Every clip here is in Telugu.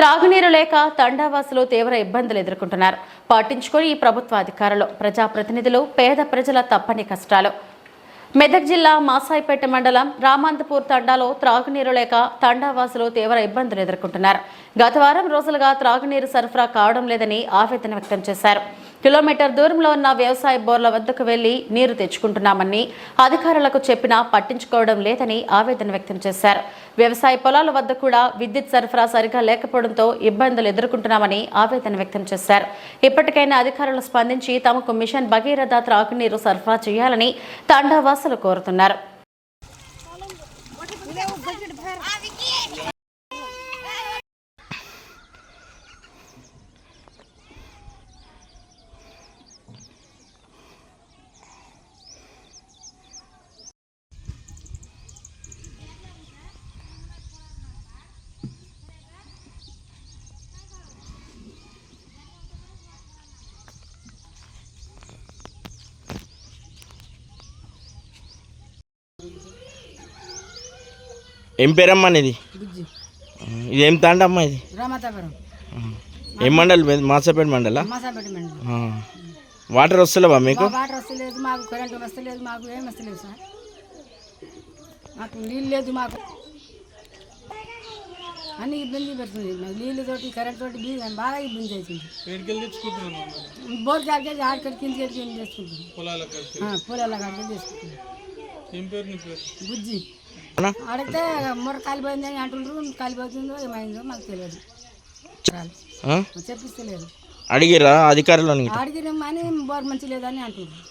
త్రాగునీరు లేక తండావాసులు తీవ్ర ఇబ్బందులు ఎదుర్కొంటున్నారు. పాటించుకొని ఈ ప్రభుత్వ అధికారులు ప్రజాప్రతినిధులు పేద ప్రజల తప్పని కష్టాలు. మెదక్ జిల్లా మాసాయిపేట మండలం రామాంతపూర్ తండాలో త్రాగునీరు లేక తండావాసులు తీవ్ర ఇబ్బందులు ఎదుర్కొంటున్నారు. గత వారం రోజులుగా త్రాగునీరు సరఫరా కావడం లేదని ఆవేదన వ్యక్తం చేశారు. కిలోమీటర్ దూరంలో ఉన్న వ్యవసాయ బోర్ల వద్దకు వెళ్ళి నీరు తెచ్చుకుంటున్నామని అధికారులకు చెప్పినా పట్టించుకోవడం లేదని ఆవేదన వ్యక్తం చేశారు. వ్యవసాయ పొలాల వద్ద కూడా విద్యుత్ సరఫరా సరిగా లేకపోవడంతో ఇబ్బందులు ఎదుర్కొంటున్నామని ఆవేదన వ్యక్తం చేశారు. ఇప్పటికైనా అధికారులు స్పందించి తమకు మిషన్ భగీరథ త్రాగునీరు సరఫరా చేయాలని తాండావాసులు కోరుతున్నారు. ఏం పేరమ్మా ఇది బుజ్జి ఇది ఏం తాండ అమ్మా ఇది? రామతాపురం. ఏం మండలి? మాసపేట మండలా? మసాపేట మండలం. ఆ. వాటర్ వస్తలేవా మీకు? వాటర్ వస్తలేదు మాకు కరెంటు వస్తలేదు మాకు ఏం వస్తలేదు సార్. మాకు నీళ్ళు లేదు మాకు. అన్ని ఇబ్బంది పెడుతుంది. నీళ్ళు తోటి కరెంట్ తోటి బాగా ఇబ్బంది అవుతుంది. బోర్ కాడికి ఆడికి కింద కింద చేసుకుంటాం? పొలాల కాడికి. చేసుకుంటాం? బుజ్జి? అడిగితే మొర కాలిపోయింది అని అంటుండ్రు కాలిపోతుందో ఏమైందో మాకు తెలియదు? చెప్పిస్తలేదు. అడిగిరా అడిగినాం అని బోర్ మంచి లేదని అంటుండ్రు.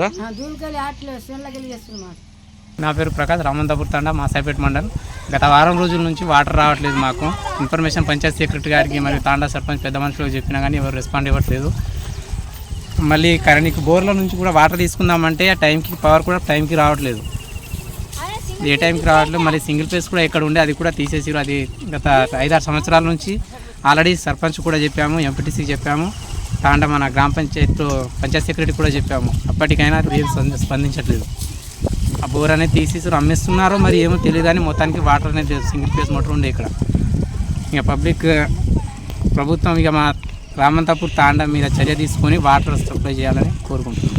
రా దూరికెళ్ళి ఆటలు చేనులకెళ్ళి చేస్తున్నాం మాట నా పేరు ప్రకాష్ రామంతాపూర్ తండా మాసాపేట మండల్. గత వారం రోజుల నుంచి వాటర్ రావట్లేదు మాకు. ఇన్ఫర్మేషన్ పంచాయత్ సెక్రటరీ గారికి మరియు తాండా సర్పంచ్ పెద్ద మనుషులకు చెప్పినా కానీ ఎవరు రెస్పాండ్ ఇవ్వట్లేదు. మళ్ళీ కరెంట్ బోర్ల నుంచి కూడా వాటర్ తీసుకుందామంటే ఆ టైంకి పవర్ కూడా టైంకి రావట్లేదు. ఏ టైంకి రావట్లేదు మళ్ళీ సింగిల్ ఫేస్ కూడా ఎక్కడ ఉండే అది కూడా తీసేసారు అది గత ఐదారు సంవత్సరాల నుంచి ఆల్రెడీ సర్పంచ్ కూడా చెప్పాము ఎంపీటీసీకి చెప్పాము తాండా మన గ్రామ పంచాయత్ పంచాయత్ సెక్రటరీ కూడా చెప్పాము. అప్పటికైనా ఏం స్పందించట్లేదు. ఆ బోర్ అనేది తీసేసారు అమ్మేస్తున్నారు మరి ఏమో తెలియదు కానీ మొత్తానికి వాటర్ అనేది సింగిల్ ఫేస్ మోటార్ ఉండే ఇక్కడ. ఇక పబ్లిక్ ప్రభుత్వం ఇక మా రామంతాపూర్ తాండా మీద చర్య తీసుకొని వాటర్ సప్లై చేయాలని కోరుకుంటున్నాను